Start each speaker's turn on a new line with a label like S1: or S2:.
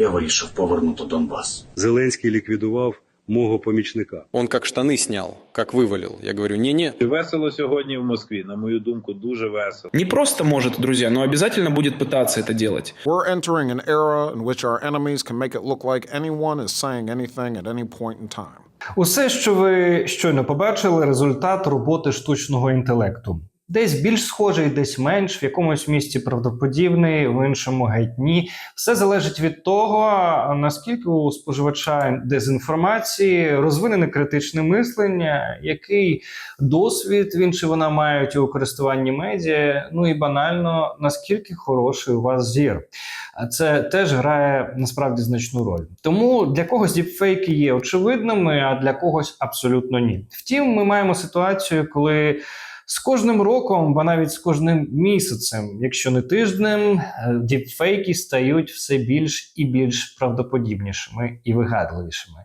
S1: я вирішив повернути Донбас.
S2: Зеленський ліквідував мого помічника.
S3: Он как штаны снял, как вывалил. Я говорю, не-не,
S4: Весело сьогодні в Москві, на мою думку, дуже весело.
S5: Не просто может, друзья, но обязательно будет пытаться это делать.
S6: We're entering an era in which our enemies can make it look like anyone is saying anything at any point in time.
S7: Усе, що ви щойно побачили, результат роботи штучного інтелекту. Десь більш схожий, десь менш, в якомусь місці правдоподібний, в іншому геть ні. Все залежить від того, наскільки у споживача дезінформації розвинене критичне мислення, який досвід він чи вона мають у користуванні медіа, ну і банально наскільки хороший у вас зір. А це теж грає насправді значну роль. Тому для когось діпфейки є очевидними, а для когось абсолютно ні. Втім, ми маємо ситуацію, коли. З кожним роком, ба навіть з кожним місяцем, якщо не тижнем, е, діпфейки стають все більш і більш правдоподібнішими і вигадливішими.